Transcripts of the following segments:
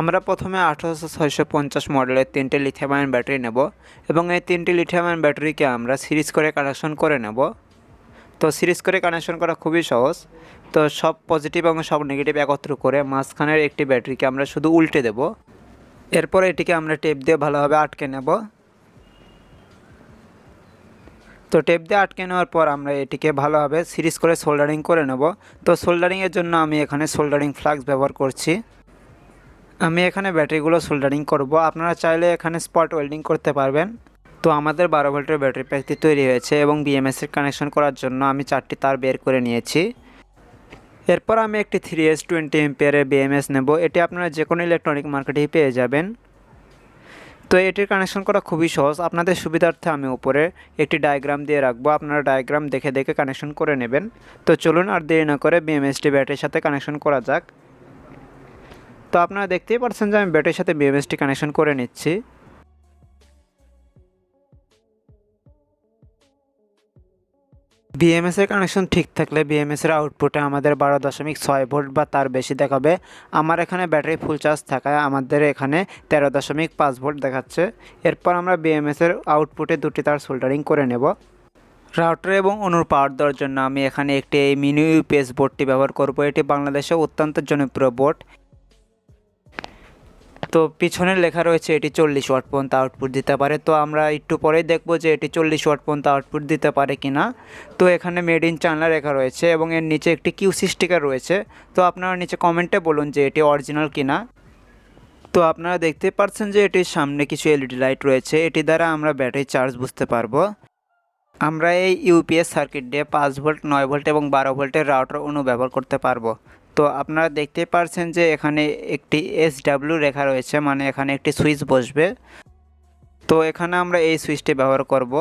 আমরা প্রথমে আঠারোশো ছয়শো পঞ্চাশ মডেলের তিনটে লিথিয়াম আয়ন ব্যাটারি নেব এবং এই তিনটি লিথিয়াম ব্যাটারিকে আমরা সিরিজ করে কানেকশন করে নেব। তো সিরিজ করে কানেকশন করা খুবই সহজ। তো সব পজিটিভ এবং সব নেগেটিভ একত্র করে মাঝখানের একটি ব্যাটারিকে আমরা শুধু উল্টে দেব। এরপর এটিকে আমরা টেপ দিয়ে ভালোভাবে আটকে নেব। তো টেপ দিয়ে আটকে নেওয়ার পর আমরা এটিকে ভালোভাবে সিরিজ করে সোল্ডারিং করে নেব। তো সোল্ডারিংয়ের জন্য আমি এখানে সোল্ডারিং ফ্লাক্স ব্যবহার করছি। আমি এখানে ব্যাটারিগুলো সোল্ডারিং করব। আপনারা চাইলে এখানে স্পট ওয়েল্ডিং করতে পারবেন। তো আমাদের বারো ভোল্টের ব্যাটারি প্যাকটি তৈরি হয়েছে এবং বিএমএসের কানেকশন করার জন্য আমি চারটি তার বের করে নিয়েছি। এরপর আমি একটি থ্রি এস টোয়েন্টি এমপিয়ারের বিএমএস নেব। এটি আপনারা যে কোনো ইলেকট্রনিক মার্কেটেই পেয়ে যাবেন। তো এটির কানেকশন করা খুবই সহজ। আপনাদের সুবিধার্থে আমি উপরে একটি ডায়াগ্রাম দিয়ে রাখব। আপনারা ডায়াগ্রাম দেখে দেখে কানেকশন করে নেবেন। তো চলুন আর দেরি না করে বিএমএসটি ব্যাটারির সাথে কানেকশন করা যাক। তো আপনারা দেখতেই পাচ্ছেন যে আমি ব্যাটারির সাথে বিএমএসটি কানেকশন করে নিচ্ছি। বিএমএস এর কানেকশন ঠিক থাকলে বিএমএস এর আউটপুটে আমাদের বারো দশমিক ছয় ভোল্ট বা তার বেশি দেখাবে। আমার এখানে ব্যাটারি ফুল চার্জ থাকায় আমাদের এখানে তেরো দশমিক পাঁচ ভোল্ট দেখাচ্ছে। এরপর আমরা বিএমএস এর আউটপুটে দুটি তার সোল্ডারিং করে নেব। রাউটার এবং অনুর পাওয়ার দেওয়ার জন্য আমি এখানে একটি মিনি ইউপিএস বোর্ডটি ব্যবহার করব। এটি বাংলাদেশে অত্যন্ত জনপ্রিয় বোর্ড তো পিছনে লেখা রয়েছে এটি চল্লিশ ওয়াট পর্যন্ত আউটপুট দিতে পারে। তো আমরা একটু পরেই দেখব যে এটি চল্লিশ ওয়াট পর্যন্ত আউটপুট দিতে পারে কি না তো এখানে মেড ইন চায়না লেখা রয়েছে এবং এর নিচে একটি কিউসি স্টিকার রয়েছে। তো আপনারা নিচে কমেন্টে বলুন যে এটি অরিজিনাল কিনা। তো আপনারা দেখতে পাচ্ছেন যে এটির সামনে কিছু এলইডি লাইট রয়েছে। এটি দ্বারা আমরা ব্যাটারি চার্জ বুঝতে পারব। আমরা এই ইউপিএস সার্কিট দিয়ে পাঁচ ভোল্ট নয় ভোল্ট এবং বারো ভোল্টের রাউটার অনু ব্যবহার করতে পারব। তো আপনারা দেখতে পারছেন যে এখানে একটি এস ডাব্লিউ রেখা রয়েছে মানে এখানে একটি সুইচ বসবে। তো এখানে আমরা এই সুইচটি ব্যবহার করব।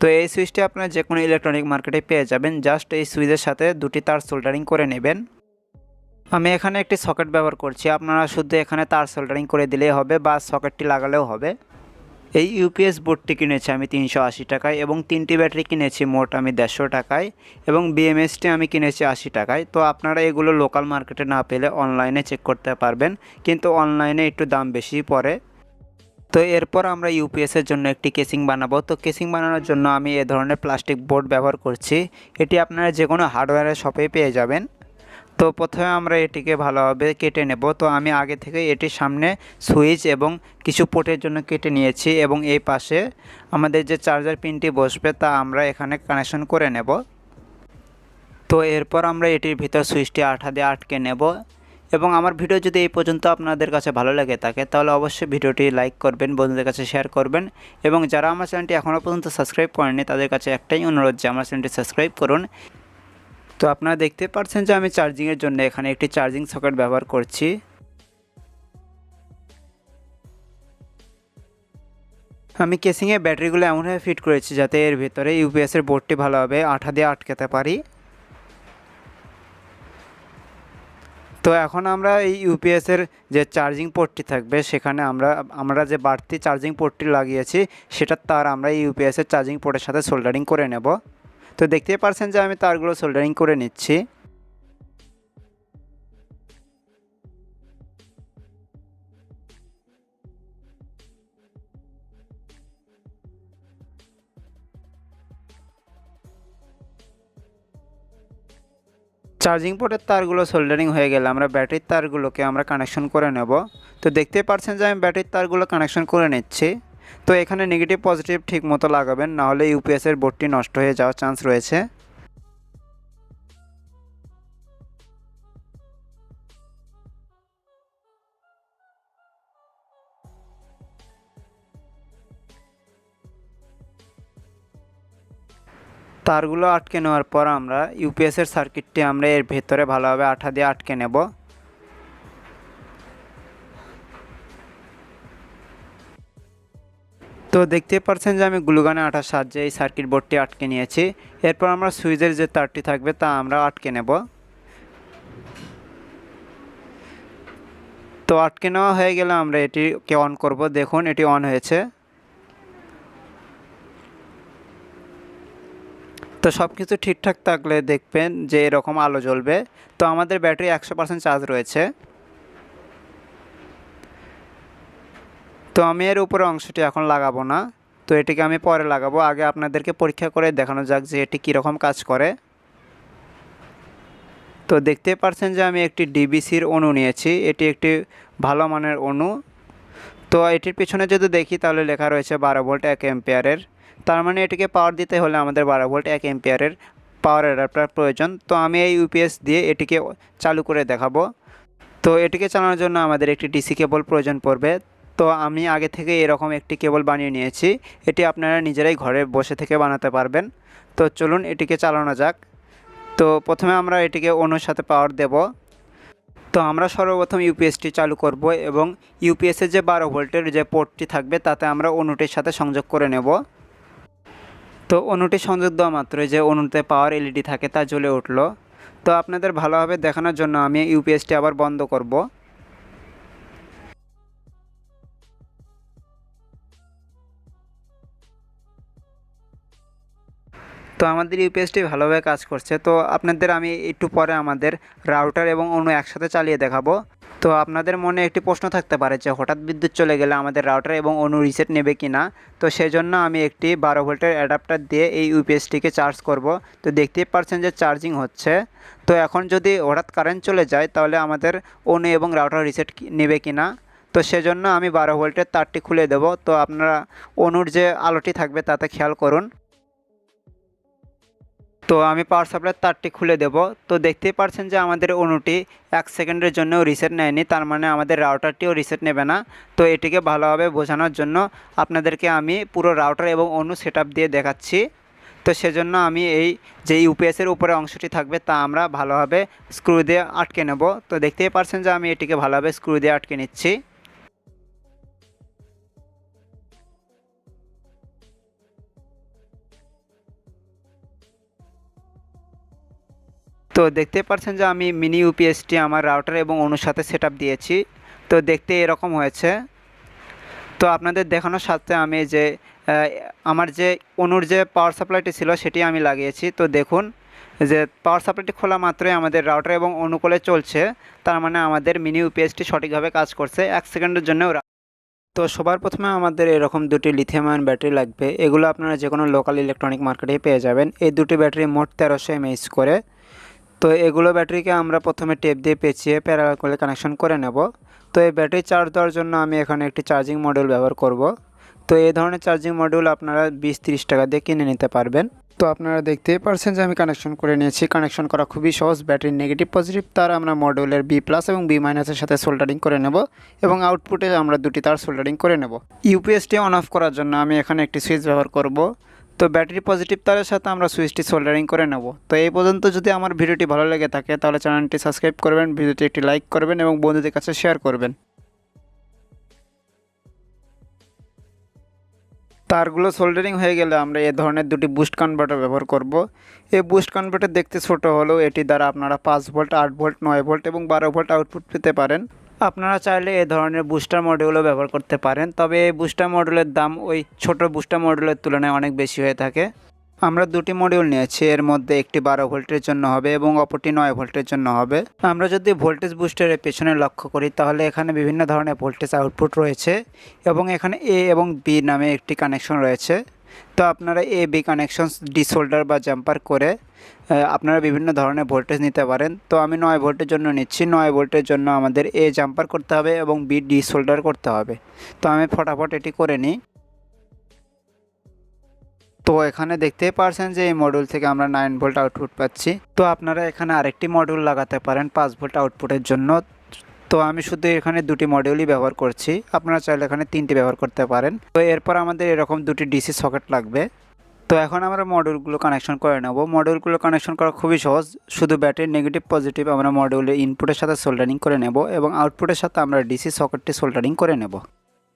তো এই সুইচটি আপনারা যে কোনো ইলেকট্রনিক মার্কেটে পেয়ে যাবেন। জাস্ট এই সুইচের সাথে দুটি তার সোল্ডারিং করে নেবেন। আমি এখানে একটি সকেট ব্যবহার করছি। আপনারা শুধু এখানে তার সোল্ডারিং করে দিলেই হবে বা সকেটটি লাগালেও হবে। এই ইউপিএস বোর্ডটি কিনেছি আমি তিনশো আশি টাকায় এবং তিনটি ব্যাটারি কিনেছি মোট আমি দেড়শো টাকায় এবং বিএমএসটি আমি কিনেছি আশি টাকায়। তো আপনারা এগুলো লোকাল মার্কেটে না পেলে অনলাইনে চেক করতে পারবেন, কিন্তু অনলাইনে একটু দাম বেশি পড়ে। তো এরপর আমরা ইউপিএসের জন্য একটি কেসিং বানাবো। তো কেসিং বানানোর জন্য আমি এ ধরনের প্লাস্টিক বোর্ড ব্যবহার করছি। এটি আপনারা যে কোনো হার্ডওয়্যারের শপে পেয়ে যাবেন। তো প্রথমে আমরা এটিকে ভালোভাবে কেটে নেব। তো আমি আগে থেকে এটির সামনে সুইচ এবং কিছু পোর্টের জন্য কেটে নিয়েছি এবং এই পাশে আমাদের যে চার্জার পিনটি বসবে তা আমরা এখানে কানেকশন করে নেব। তো এরপর আমরা এটির ভিতর সুইচটি আঠা দিয়ে আটকে নেব এবং আমার ভিডিও যদি এই পর্যন্ত আপনাদের কাছে ভালো লাগে থাকে তাহলে অবশ্যই ভিডিওটি লাইক করবেন, বন্ধুদের কাছে শেয়ার করবেন এবং যারা আমার চ্যানেলটি এখনও পর্যন্ত সাবস্ক্রাইব করেনি তাদের কাছে একটাই অনুরোধ যে আমার চ্যানেলটি সাবস্ক্রাইব করুন। তো আপনারা দেখতে পাচ্ছেন যে আমি চার্জিংয়ের জন্য এখানে একটি চার্জিং সকেট ব্যবহার করছি। আমি কেসিংয়ে ব্যাটারিগুলো এমনভাবে ফিট করেছি যাতে এর ভিতরে ইউপিএসের বোর্ডটি ভালোভাবে আঠা দিয়ে আটকাতে পারি। তো এখন আমরা এই ইউপিএসের যে চার্জিং পোর্টটি থাকবে, সেখানে আমরা আমরা যে বাড়তি চার্জিং পোর্টটি লাগিয়েছি সেটার তার আমরা ইউপিএসের চার্জিং পোর্টের সাথে সোল্ডারিং করে নেব। তো দেখতে পারছেন যে আমি তারগুলো সোল্ডারিং করে নিচ্ছি। চার্জিং পোর্টের তারগুলো সোল্ডারিং হয়ে গেলে আমরা ব্যাটারির তারগুলোকে আমরা কানেকশন করে নেব। তো দেখতে পারছেন যে আমি ব্যাটারির তারগুলো কানেকশন করে নিচ্ছি। তো এখানে নেগেটিভ পজিটিভ ঠিক মতো লাগাবেন নাহলে ইউপিএসের বোর্ডটি নষ্ট হয়ে যাওয়ার চান্স রয়েছে। তারগুলো আটকে নেওয়ার পর আমরা ইউপিএসের সার্কিটটি আমরা এর ভেতরে ভালোভাবে আঠা দিয়ে আটকে নেব। তো দেখতে পাচ্ছেন যে আমি গ্লুগানে আঠার সাহায্যে এই সার্কিট বোর্ডটি আটকে নিয়েছি। এরপর আমরা সুইচের যে তারটি থাকবে তা আমরা আটকে নেব। তো আটকে নেওয়া হয়ে গেলে আমরা এটিকে অন করব। দেখুন, এটি অন হয়েছে। তো সব কিছু ঠিকঠাক থাকলে দেখবেন যে এরকম আলো জ্বলবে। তো আমাদের ব্যাটারি একশো পার্সেন্ট চার্জ রয়েছে। তো আমি এর উপরে অংশটি এখন লাগাবো না। তো এটিকে আমি পরে লাগাবো। আগে আপনাদেরকে পরীক্ষা করে দেখানো যাক যে এটি কীরকম কাজ করে। তো দেখতে পাচ্ছেন যে আমি একটি ডিবিসির অণু নিয়েছি। এটি একটি ভালো মানের অণু। তো এটির পিছনে যদি দেখি তাহলে লেখা রয়েছে বারো ভোল্ট এক এম্পিয়ারের তার মানে এটিকে পাওয়ার দিতে হলে আমাদের বারো ভোল্ট এক এম্পিয়ারের পাওয়ার অ্যাডাপ্টার প্রয়োজন। তো আমি এই ইউপিএস দিয়ে এটিকে চালু করে দেখাবো। তো এটিকে চালানোর জন্য আমাদের একটি ডিসি কেবল প্রয়োজন পড়বে। তো আমি আগে থেকে এরকম একটি কেবল বানিয়ে নিয়েছি। এটি আপনারা নিজেরাই ঘরে বসে থেকে বানাতে পারবেন। তো চলুন এটিকে চালানো যাক। তো প্রথমে আমরা এটিকে অন্যর সাথে পাওয়ার দেব। তো আমরা সর্বপ্রথম ইউপিএসটি চালু করব এবং ইউপিএসের যে বারো ভোল্টের যে পোর্টটি থাকবে, তাতে আমরা অনুটির সাথে সংযোগ করে নেব। তো অনুটি সংযোগ দেওয়া মাত্রই যে অনুতে পাওয়ার এলইডি থাকে তা জ্বলে উঠল। তো আপনাদের ভালোভাবে দেখানোর জন্য আমি ইউপিএসটি আবার বন্ধ করব। তো আমাদের ইউপিএসটি ভালোভাবে কাজ করছে। তো আপনাদের আমি একটু পরে আমাদের রাউটার এবং অন্য একসাথে চালিয়ে দেখাবো। তো আপনাদের মনে একটি প্রশ্ন থাকতে পারে যে, হঠাৎ বিদ্যুৎ চলে গেলে আমাদের রাউটার এবং অনু রিসেট নেবে কি না তো সেই জন্য আমি একটি বারো ভোল্টের অ্যাডাপ্টার দিয়ে এই ইউপিএসটিকে চার্জ করব। তো দেখতেই পাচ্ছেন যে চার্জিং হচ্ছে। তো এখন যদি হঠাৎ কারেন্ট চলে যায়, তাহলে আমাদের অনু এবং রাউটার রিসেট নেবে কি না তো সেজন্য আমি বারো ভোল্টের তারটি খুলে দেব। তো আপনারা অনুর যে আলোটি থাকবে, তাতে খেয়াল করুন। তো আমি পাওয়ার সাপ্লাইয়ের তারটি খুলে দেব। তো দেখতেই পাচ্ছেন যে আমাদের অনুটি এক সেকেন্ডের জন্যও রিসেট নেয়নি, তার মানে আমাদের রাউটারটিও রিসেট নেবে না। তো এটিকে ভালোভাবে বোঝানোর জন্য আপনাদেরকে আমি পুরো রাউটার এবং অনু সেট দিয়ে দেখাচ্ছি। তো সেজন্য আমি এই যে ইউপিএসের উপরে অংশটি থাকবে তা আমরা ভালোভাবে স্ক্রু দিয়ে আটকে নেব। তো দেখতেই পাচ্ছেন যে আমি এটিকে ভালোভাবে স্ক্রু দিয়ে আটকে নিচ্ছি। তো দেখতে পাচ্ছেন যে আমি মিনি ইউপিএসটি আমার রাউটার এবং অনুর সাথে সেট দিয়েছি। তো দেখতে এরকম হয়েছে। তো আপনাদের দেখানোর সাথে আমি যে আমার যে অনুর যে পাওয়ার সাপ্লাইটি ছিল সেটি আমি লাগিয়েছি। তো দেখুন যে পাওয়ার সাপ্লাইটি খোলা মাত্রই আমাদের রাউটার এবং অনুকূলে চলছে। তার মানে আমাদের মিনি ইউপিএসটি সঠিকভাবে কাজ করছে। এক সেকেন্ডের জন্য তো সবার প্রথমে আমাদের এরকম দুটি লিথিয়াম আয়ন ব্যাটারি লাগবে। এগুলো আপনারা যে কোনো লোকাল ইলেকট্রনিক মার্কেটেই পেয়ে যাবেন। এই দুটি ব্যাটারি মোট তেরোশো এমএইচ করে তো এগুলো ব্যাটারিকে আমরা প্রথমে টেপ দিয়ে পেঁচিয়ে প্যারাল করে কানেকশন করে নেব। তো এই ব্যাটারি চার্জ দেওয়ার জন্য আমি এখানে একটি চার্জিং মডিউল ব্যবহার করব। তো এই ধরনের চার্জিং মডিউল আপনারা বিশ তিরিশ টাকা দিয়ে কিনে নিতে পারবেন। তো আপনারা দেখতেই পারছেন যে আমি কানেকশন করে নিয়েছি। কানেকশন করা খুবই সহজ ব্যাটারির নেগেটিভ পজিটিভ তার আমরা মডিউলের বি প্লাস এবং বি মাইনাসের সাথে সোল্ডারিং করে নেব এবং আউটপুটে আমরা দুটি তার সোল্ডারিং করে নেব। ইউপিএসটি অন অফ করার জন্য আমি এখানে একটি সুইচ ব্যবহার করব। তো ব্যাটারি পজিটিভ তারের সাথে আমরা সুইচটি সোল্ডারিং করে নেব। তো এই পর্যন্ত যদি আমার ভিডিওটি ভালো লেগে থাকে, তাহলে চ্যানেলটি সাবস্ক্রাইব করবেন, ভিডিওটি একটি লাইক করবেন এবং বন্ধুদের কাছে শেয়ার করবেন। তারগুলো সোল্ডারিং হয়ে গেলে আমরা এ ধরনের দুটি বুস্ট কনভার্টার ব্যবহার করব। এই বুস্ট কনভার্টার দেখতে ছোট হলেও এটি দ্বারা আপনারা পাঁচ ভোল্ট, আট ভোল্ট, নয় ভোল্ট এবং বারো ভোল্ট আউটপুট পেতে পারেন। আপনারা চাইলে এ ধরনের বুস্টার মডিউলও ব্যবহার করতে পারেন, তবে এই বুস্টার মডিউলের দাম ওই ছোট বুস্টার মডিউলের তুলনায় অনেক বেশি হয়ে থাকে। আমরা দুটি মডিউল নিয়েছি, এর মধ্যে একটি বারো ভোল্টের জন্য হবে এবং অপরটি নয় ভোল্টের জন্য হবে। আমরা যদি ভোল্টেজ বুস্টারের পেছনে লক্ষ্য করি, তাহলে এখানে বিভিন্ন ধরনের ভোল্টেজ আউটপুট রয়েছে এবং এখানে এ এবং বি নামে একটি কানেকশন রয়েছে। তো আপনারা এ বি কানেকশনস ডিসোল্ডার বা জাম্পার করে আপনারা বিভিন্ন ধরনের ভোল্টেজ নিতে পারেন। তো আমি নয় ভোল্টের জন্য নিচ্ছি। নয় ভোল্টের জন্য আমাদের এ জাম্পার করতে হবে এবং বি ডিসোল্ডার করতে হবে। তো আমি ফটাফট এটি করে নিই। তো এখানে দেখতেই পারছেন যে এই মডিউল থেকে আমরা নাইন ভোল্ট আউটপুট পাচ্ছি। তো আপনারা এখানে আরেকটি মডিউল লাগাতে পারেন পাঁচ ভোল্ট আউটপুটের জন্য। তো আমি শুধু এখানে দুটি মডিউলই ব্যবহার করছি। আপনারা চাইলে এখানে তিনটি ব্যবহার করতে পারেন। তো এরপর আমাদের এরকম দুটি ডিসি সকেট লাগবে। তো এখন আমরা মডিউলগুলো কানেকশন করে নেব। মডিউলগুলো কানেকশন করা খুবই সহজ। শুধু ব্যাটারির নেগেটিভ পজিটিভ আমরা মডিউলের ইনপুটের সাথে সোল্ডারিং করে নেব এবং আউটপুটের সাথে আমরা ডিসি সকেটটি সোল্ডারিং করে নেব।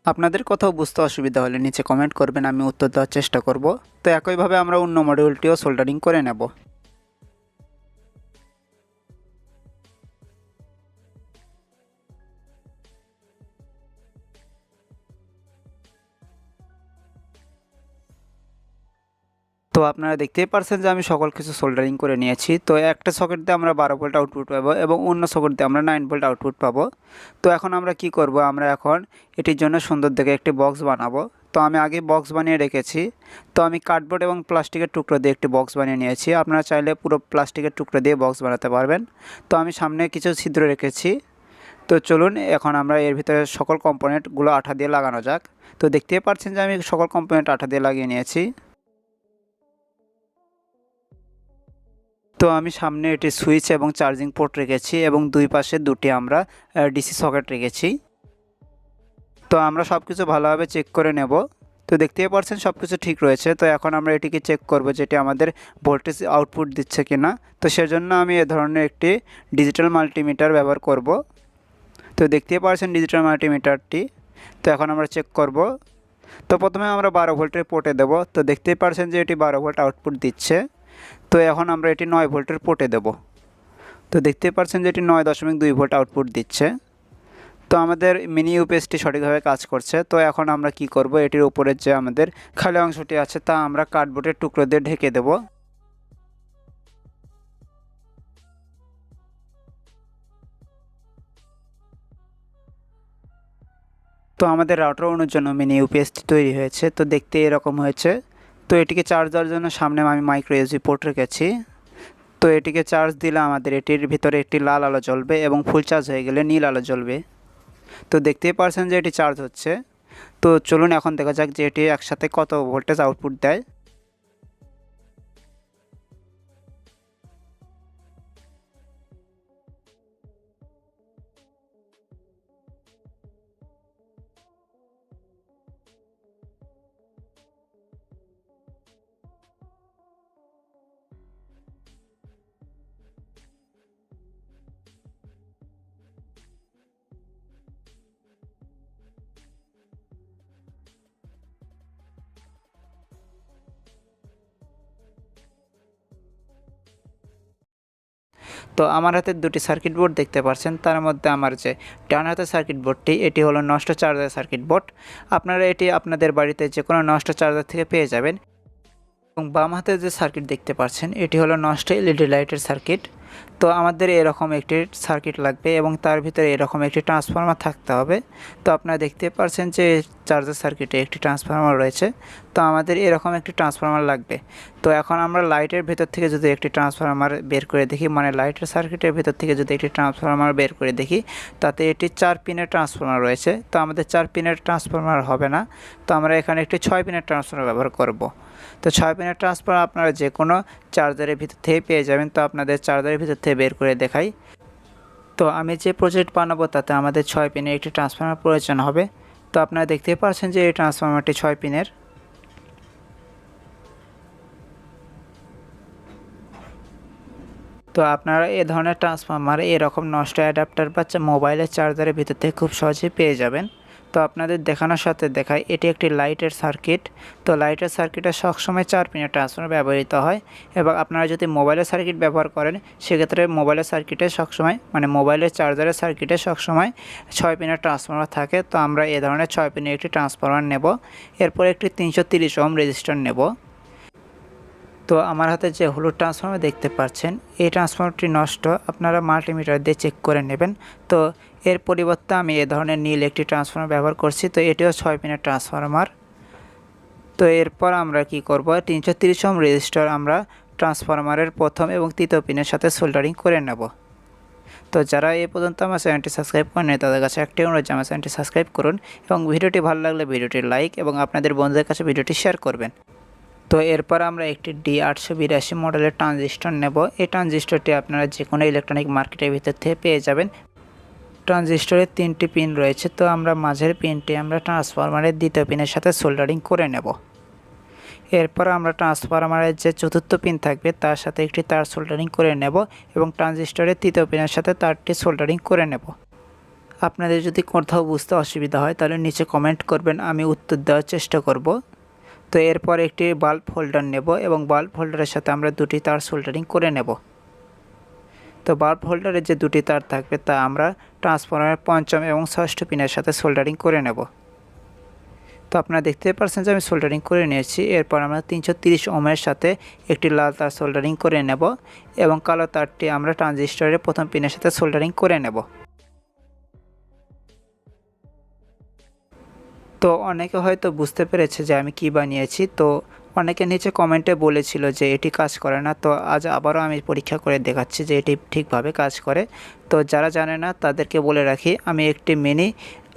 আপনাদের কোথাও বুঝতে অসুবিধা হলে নিচে কমেন্ট করবেন, আমি উত্তর দেওয়ার চেষ্টা করব। তো একইভাবে আমরা অন্য মডিউলটিও সোল্ডারিং করে নেব। তো আপনারা দেখতেই পারছেন যে আমি সকল কিছু সোল্ডারিং করে নিয়েছি। তো একটা সকেট দিয়ে আমরা বারো ভোল্ট আউটপুট পাবো এবং অন্য সকেট দিয়ে আমরা নাইন ভোল্ট আউটপুট পাবো। তো এখন আমরা কি করব? আমরা এখন এটির জন্য সুন্দর দেখে একটি বক্স বানাবো। তো আমি আগে বক্স বানিয়ে রেখেছি। তো আমি কার্ডবোর্ড এবং প্লাস্টিকের টুকরো দিয়ে একটি বক্স বানিয়ে নিয়েছি। আপনারা চাইলে পুরো প্লাস্টিকের টুকরো দিয়ে বক্স বানাতে পারবেন। তো আমি সামনে কিছু ছিদ্র রেখেছি। তো চলুন, এখন আমরা এর ভিতরে সকল কম্পোনেন্টগুলো আঠা দিয়ে লাগানো যাক। তো দেখতেই পাচ্ছেন যে আমি সকল কম্পোনেন্ট আঠা দিয়ে লাগিয়ে নিয়েছি। তো আমি সামনে এটি সুইচ এবং চার্জিং পোর্ট রেখেছি এবং দুই পাশে দুটি আমরা ডিসি সকেট রেখেছি। তো আমরা সব কিছু ভালোভাবে চেক করে নেব। তো দেখতেই পারছেন সব কিছু ঠিক রয়েছে। তো এখন আমরা এটিকে চেক করব যেটি আমাদের ভোল্টেজ আউটপুট দিচ্ছে কিনা। তো সেজন্য আমি এ ধরনের একটি ডিজিটাল মাল্টিমিটার ব্যবহার করব। তো দেখতেই পারছেন ডিজিটাল মাল্টিমিটারটি। তো এখন আমরা চেক করব। তো প্রথমে আমরা বারো ভোল্টের পোর্টে দেব। তো দেখতেই পারছেন যে এটি বারো ভোল্ট আউটপুট দিচ্ছে। তো এখন আমরা এটি নয় ভোল্টের পোর্টে দেব। তো দেখতেই পাচ্ছেন যে এটি নয় দশমিক দুই ভোল্ট আউটপুট দিচ্ছে। তো আমাদের মিনি ইউপিএসটি সঠিকভাবে কাজ করছে। তো এখন আমরা কি করব? এটির উপরের যে আমাদের খালি অংশটি আছে তা আমরা কার্ডবোর্ডের টুকরো দিয়ে ঢেকে দেব। তো আমাদের রাউটার অনুর জন্য মিনি ইউপিএসটি তৈরি হয়েছে। তো দেখতে এরকম হয়েছে। তো এটিকে চার্জ দেওয়ার জন্য সামনে আমি মাইক্রো ইউএসবি পোর্ট রেখেছি। তো এটিকে চার্জ দিলে আমাদের এটির ভিতরে একটি লাল আলো জ্বলবে এবং ফুল চার্জ হয়ে গেলে নীল আলো জ্বলবে। তো দেখতেই পারছেন যে এটি চার্জ হচ্ছে। তো চলুন এখন দেখা যাক যে এটি একসাথে কত ভোল্টেজ আউটপুট দেয়। তো আমার হাতে দুটি সার্কিট বোর্ড দেখতে পাচ্ছেন। তার মধ্যে আমার যে ডান হাতের সার্কিট বোর্ডটি এটি হলো নষ্ট চার্জার সার্কিট বোর্ড আপনারা এটি আপনাদের বাড়িতে যে কোনো নষ্ট চার্জার থেকে পেয়ে যাবেন। এবং বাম হাতে যে সার্কিট দেখতে পাচ্ছেন, এটি হলো নষ্ট এলইডি লাইটের সার্কিট তো আমাদের এরকম একটি সার্কিট লাগবে এবং তার ভিতরে এরকম একটি ট্রান্সফর্মার থাকতে হবে। তো আপনারা দেখতে পাচ্ছেন যে চার্জার সার্কিটে একটি ট্রান্সফর্মার রয়েছে। তো আমাদের এরকম একটি ট্রান্সফর্মার লাগবে। তো এখন আমরা লাইটের ভেতর থেকে যদি একটি ট্রান্সফর্মার বের করে দেখি মানে লাইটের সার্কিটের ভেতর থেকে যদি একটি ট্রান্সফর্মার বের করে দেখি, তাতে এটি চার পিনের ট্রান্সফর্মার রয়েছে। তো আমাদের চার পিনের ট্রান্সফর্মার হবে না। তো আমরা এখানে একটি ছয় পিনের ট্রান্সফর্মার ব্যবহার করব। তো ছয় পিনের ট্রান্সফর্মার আপনারা যে কোনো চার্জারের ভিতর থেকে পেয়ে যাবেন। তো আপনাদের চার্জারের ভিতর থেকে বের করে দেখাই। তো আমি যে প্রজেক্ট বানাবো তাতে আমাদের ছয় পিনের একটি ট্রান্সফর্মার প্রয়োজন হবে। তো আপনারা দেখতেই পাচ্ছেন যে এই ট্রান্সফর্মারটি ছয় পিনের তো আপনারা এ ধরনের ট্রান্সফর্মার এরকম নষ্ট অ্যাডাপ্টার বা মোবাইলের চার্জারের ভিতর থেকে খুব সহজেই পেয়ে যাবেন। তো আপনাদের দেখানোর সাথে দেখায় এটি একটি লাইটের সার্কিট তো লাইটের সার্কিটে সবসময় চার পিনের ট্রান্সফর্মার ব্যবহৃত হয় এবং আপনারা যদি মোবাইলের সার্কিট ব্যবহার করেন, সেক্ষেত্রে মোবাইলের সার্কিটে সবসময় মানে মোবাইলের চার্জারের সার্কিটে সবসময় ছয় পিনের ট্রান্সফর্মার থাকে। তো আমরা এ ধরনের ছয় পিনের একটি ট্রান্সফর্মার নেব। এরপর একটি তিনশো তিরিশ ওম রেজিস্টার নেব। তো আমার হাতে যে হলুদ ট্রান্সফর্মার দেখতে পাচ্ছেন, এই ট্রান্সফর্মারটি নষ্ট। আপনারা মাল্টিমিটার দিয়ে চেক করে নেবেন। তো এর পরিবর্তে আমি এ ধরনের নীল একটি ট্রান্সফর্মার ব্যবহার করছি, তো এটিও ছয় পিনের ট্রান্সফর্মার তো এরপর আমরা কি করব? তিনশো তিরিশ ওম রেজিস্টার আমরা ট্রান্সফরমারের প্রথম এবং তৃতীয় পিনের সাথে সোল্ডারিং করে নেব। তো যারা এই পর্যন্ত আমার চ্যানেলটি সাবস্ক্রাইব করেন তাদের কাছে একটি অনুরোধ আমার চ্যানেলটি সাবস্ক্রাইব করুন এবং ভিডিওটি ভালো লাগলে ভিডিওটি লাইক এবং আপনাদের বন্ধুদের কাছে ভিডিওটি শেয়ার করবেন। তো এরপর আমরা একটি ডি আটশো বিরাশি মডেলের ট্রানজিস্টর নেব। এই ট্রানজিস্টরটি আপনারা যে কোনো ইলেকট্রনিক মার্কেটের ভিতর থেকে পেয়ে যাবেন। ট্রানজিস্টরের তিনটি পিন রয়েছে, তো আমরা মাঝের পিনটি আমরা ট্রান্সফরমারের দ্বিতীয় পিনের সাথে সোল্ডারিং করে নেব। এরপর আমরা ট্রান্সফরমারের যে চতুর্থ পিন থাকবে, তার সাথে একটি তার সোল্ডারিং করে নেব এবং ট্রানজিস্টরের তৃতীয় পিনের সাথে তারটি সোল্ডারিং করে নেব। আপনাদের যদি কোথাও বুঝতে অসুবিধা হয়, তাহলে নিচে কমেন্ট করবেন, আমি উত্তর দেওয়ার চেষ্টা করব। তো এরপর একটি বাল্ব হোল্ডার নেব এবং বাল্ব হোল্ডারের সাথে আমরা দুটি তার সোল্ডারিং করে নেব। তো বাল্ব হোল্ডারের যে দুটি তার থাকবে, তা আমরা ট্রান্সফরমারের পঞ্চম এবং ষষ্ঠ পিনের সাথে সোল্ডারিং করে নেব। তো আপনারা দেখতে পাচ্ছেন যে আমি সোল্ডারিং করে নিয়েছি। এরপর আমরা তিনশো তিরিশ ওমের সাথে একটি লাল তার সোল্ডারিং করে নেব এবং কালো তারটি আমরা ট্রানজিস্টরের প্রথম পিনের সাথে সোল্ডারিং করে নেব। তো অনেকে হয়তো বুঝতে পেরেছে যে আমি কি বানিয়েছি। তো অনেকে নিচে কমেন্টে বলেছিল যে এটি কাজ করে না, তো আজ আবারও আমি পরীক্ষা করে দেখাচ্ছি যে এটি ঠিকভাবে কাজ করে। তো যারা জানে না, তাদেরকে বলে রাখি, আমি একটি মিনি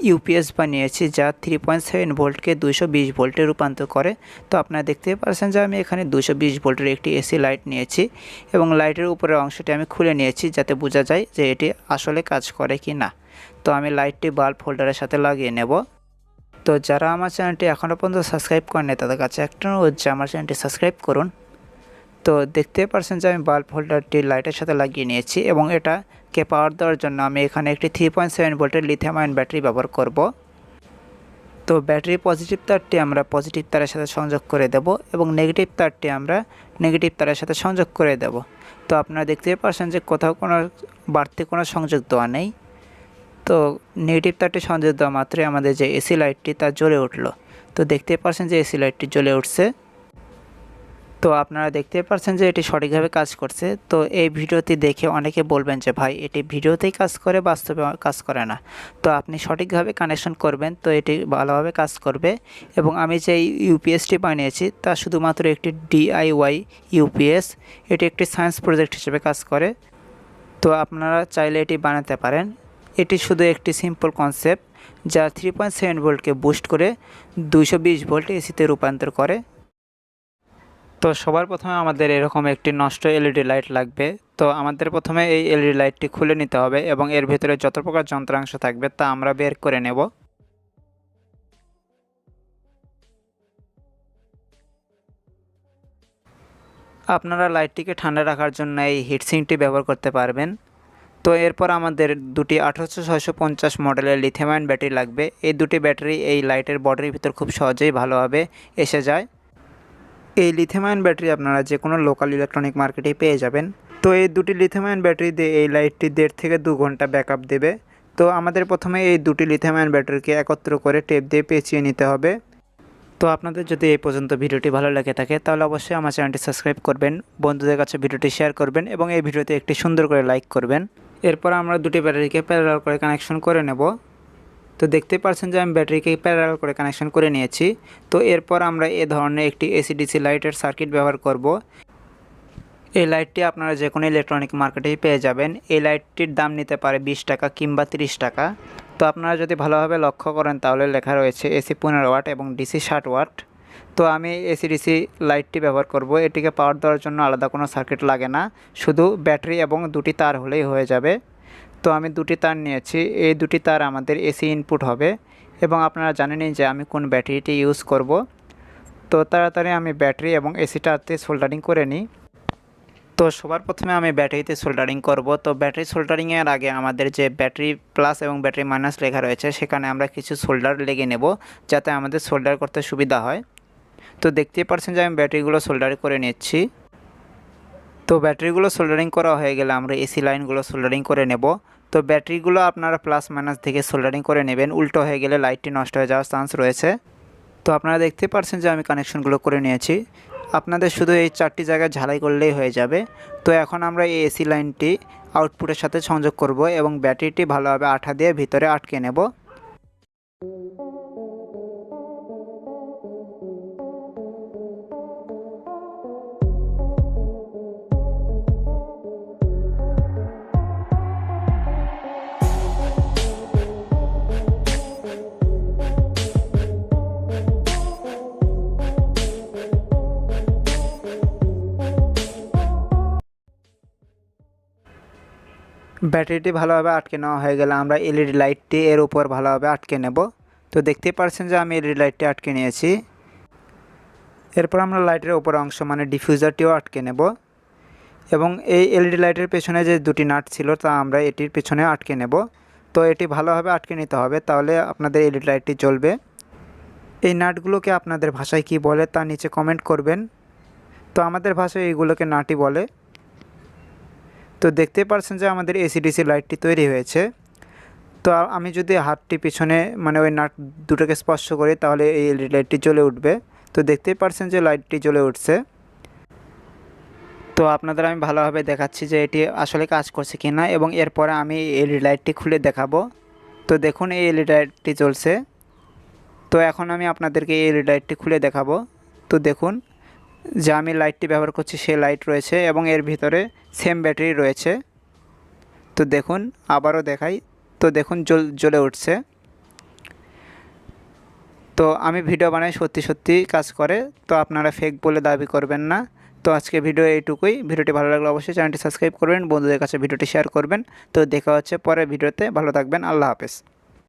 ইউপিএস বানিয়েছি যা থ্রি পয়েন্ট সেভেন ভোল্টকে দুশো বিশ ভোল্টে রূপান্তর করে। তো আপনারা দেখতে পাচ্ছেন যে আমি এখানে দুশো বিশ ভোল্টের একটি এসি লাইট নিয়েছি এবং লাইটের উপরের অংশটি আমি খুলে নিয়েছি যাতে বোঝা যায় যে এটি আসলে কাজ করে কি না তো আমি লাইটটি বাল্ব হোল্ডারের সাথে লাগিয়ে নেব। তো যারা আমার চ্যানেলটি এখনও পর্যন্ত সাবস্ক্রাইব করেনি তাদের কাছে একটা অনুরোধ যে আমার চ্যানেলটি সাবস্ক্রাইব করুন। তো দেখতে পারছেন যে আমি বাল্ব হোল্ডারটি লাইটের সাথে লাগিয়ে নিয়েছি এবং এটাকে পাওয়ার দেওয়ার জন্য আমি এখানে একটি থ্রি পয়েন্ট সেভেন ভোল্টের লিথিয়াম ব্যাটারি ব্যবহার করব। তো ব্যাটারি পজিটিভ তারটি আমরা পজিটিভ তারের সাথে সংযোগ করে দেব এবং নেগেটিভ তারটি আমরা নেগেটিভ তারের সাথে সংযোগ করে দেব। তো আপনারা দেখতে পারছেন যে কোথাও কোনো বাড়তি কোনো সংযোগ দেওয়া নেই। তো নেগেটিভ তারটি সংযোগ দেওয়া মাত্রই আমাদের যে এসি লাইটটি তা জ্বলে উঠল। তো দেখতে পাচ্ছেন যে এসি লাইটটি জ্বলে উঠছে। তো আপনারা দেখতে পাচ্ছেন যে এটি সঠিকভাবে কাজ করছে। তো এই ভিডিওটি দেখে অনেকে বলবেন যে, ভাই, এটি ভিডিওতেই কাজ করে, বাস্তবে কাজ করে না। তো আপনি সঠিকভাবে কানেকশন করবেন, তো এটি ভালোভাবে কাজ করবে। এবং আমি যে ইউপিএসটি বানিয়েছি, তা শুধুমাত্র একটি ডিআইওয়াই ইউপিএস এটি একটি সায়েন্স প্রজেক্ট হিসেবে কাজ করে। তো আপনারা চাইলে এটি বানাতে পারেন। এটি শুধু একটি সিম্পল কনসেপ্ট যা থ্রি পয়েন্ট সেভেন ভোল্টকে বুস্ট করে দুইশো বিশ ভোল্ট এসিতে রূপান্তর করে। তো সবার প্রথমে আমাদের এরকম একটি নষ্ট এলইডি লাইট লাগবে। তো আমাদের প্রথমে এই এলইডি লাইটটি খুলে নিতে হবে এবং এর ভিতরে যত প্রকার যন্ত্রাংশ থাকবে তা আমরা বের করে নেব। আপনারা লাইটটিকে ঠান্ডা রাখার জন্য এই হিটসিংটি ব্যবহার করতে পারবেন। তো এরপর আমাদের দুটি আঠারোশো ছয়শো পঞ্চাশ মডেলের লিথিয়াম ব্যাটারি লাগবে। এই দুটি ব্যাটারি এই লাইটের বডির ভিতর খুব সহজেই ভালোভাবে এসে যায়। এই লিথিয়াম ব্যাটারি আপনারা যে কোনো লোকাল ইলেকট্রনিক মার্কেটেই পেয়ে যাবেন। তো এই দুটি লিথিয়াম ব্যাটারি দিয়ে এই লাইটটি দেড় থেকে দু ঘণ্টা ব্যাকআপ দেবে। তো আমাদের প্রথমে এই দুটি লিথিয়াম ব্যাটারিকে একত্র করে টেপ দিয়ে পেঁচিয়ে নিতে হবে। তো আপনাদের যদি এই পর্যন্ত ভিডিওটি ভালো লেগে থাকে, তাহলে অবশ্যই আমার চ্যানেলটি সাবস্ক্রাইব করবেন, বন্ধুদের কাছে ভিডিওটি শেয়ার করবেন এবং এই ভিডিওতে একটি সুন্দর করে লাইক করবেন। এরপর আমরা দুটি ব্যাটারিকে প্যারাল করে কানেকশন করে নেব। তো দেখতে পাচ্ছেন যে আমি ব্যাটারিকে প্যারাল করে কানেকশন করে নিয়েছি। তো এরপর আমরা এ ধরনের একটি এসিডিসি লাইটের সার্কিট ব্যবহার করব। এই লাইটটি আপনারা যে কোনো ইলেকট্রনিক মার্কেটেই পেয়ে যাবেন। এই লাইটটির দাম নিতে পারে বিশ টাকা কিংবা তিরিশ টাকা। তো আপনারা যদি ভালোভাবে লক্ষ্য করেন তাহলে লেখা রয়েছে এসি পনেরো ওয়াট এবং ডিসি ষাট ওয়াট। তো আমি এসি ডিসি লাইটটি ব্যবহার করব। এটিকে পাওয়ার দেওয়ার জন্য আলাদা কোনো সার্কিট লাগে না। শুধু ব্যাটারি এবং দুটি তার হলেই হয়ে যাবে। তো আমি দুটি তার নিয়েছি। এই দুটি তার আমাদের এসি ইনপুট হবে এবং আপনারা জানেনই যে আমি কোন ব্যাটারিটি ইউজ করব। তো তাড়াতাড়ি আমি ব্যাটারি এবং এসিটাতে সোল্ডারিং করে নিই। তো সবার প্রথমে আমি ব্যাটারিতে সোল্ডারিং করব। তো ব্যাটারি সোল্ডারিংয়ের আগে আমাদের যে ব্যাটারি প্লাস এবং ব্যাটারি মাইনাস লেখা রয়েছে, সেখানে আমরা কিছু সোল্ডার লেগে নেব যাতে আমাদের সোল্ডার করতে সুবিধা হয়। তো দেখতেই পাচ্ছেন যে আমি ব্যাটারিগুলো সোল্ডার করে নিচ্ছি। তো ব্যাটারিগুলো সোল্ডারিং করা হয়ে গেলে আমরা এসি লাইনগুলো সোল্ডারিং করে নেব। তো ব্যাটারিগুলো আপনারা প্লাস মাইনাস থেকে সোল্ডারিং করে নেবেন। উল্টো হয়ে গেলে লাইটটি নষ্ট হয়ে যাওয়ার চান্স রয়েছে। তো আপনারা দেখতে পাচ্ছেন যে আমি কানেকশনগুলো করে নিয়েছি। আপনাদের শুধু এই চারটি জায়গায় ঝালাই করলেই হয়ে যাবে। তো এখন আমরা এই এসি লাইনটি আউটপুটের সাথে সংযোগ করব এবং ব্যাটারিটি ভালোভাবে আঠা দিয়ে ভিতরে আটকে নেব। ব্যাটারিটি ভালোভাবে আটকে নেওয়া হয়ে গেলে আমরা এলইডি লাইটটি এর উপর ভালোভাবে আটকে নেব। তো দেখতেই পাচ্ছেন যে আমি এলইডি লাইটটি আটকে নিয়েছি। এরপর আমরা লাইটের উপর অংশ মানে ডিফিউজারটিও আটকে নেব। এবং এই এলইডি লাইটের পেছনে যে দুটি নাট ছিল তা আমরা এটির পেছনে আটকে নেব। তো এটি ভালোভাবে আটকে নিতে হবে, তাহলে আপনাদের এলইডি লাইটটি জ্বলবে। এই নাটগুলোকে আপনাদের ভাষায় কি বলে তা নিচে কমেন্ট করবেন। তো আমাদের ভাষায় এইগুলোকে নাটই বলে। তো দেখতে পাচ্ছেন যে আমাদের এসিডিসি লাইটটি তৈরি হয়েছে। তো আমি যদি হাতটি পিছনে মানে ওই নাট দুটোকে স্পর্শ করি, তাহলে এই এলইডি লাইটটি জ্বলে উঠবে। তো দেখতেই পারছেন যে লাইটটি জ্বলে উঠছে। তো আপনাদের আমি ভালোভাবে দেখাচ্ছি যে এটি আসলে কাজ করছে কি না এবং এরপরে আমি এলইডি লাইটটি খুলে দেখাবো। তো দেখুন, এই এলইডি লাইটটি জ্বলছে। তো এখন আমি আপনাদেরকে এই এলইডি লাইটটি খুলে দেখাবো। তো দেখুন যে আমি লাইটটি ব্যবহার করছি সেই লাইট রয়েছে এবং এর ভিতরে সেম ব্যাটারি রয়েছে। তো দেখুন, আবারও দেখাই। তো দেখুন জল জ্বলে উঠছে। তো আমি ভিডিও বানাই, সত্যি সত্যি কাজ করে। তো আপনারা ফেক বলে দাবি করবেন না। তো আজকে ভিডিও এইটুকুই। ভিডিওটি ভালো লাগলে অবশ্যই চ্যানেলটি সাবস্ক্রাইব করবেন। বন্ধুদের কাছে ভিডিওটি শেয়ার করবেন। তো দেখা হচ্ছে পরের ভিডিওতে ভালো থাকবেন। আল্লাহ হাফেজ।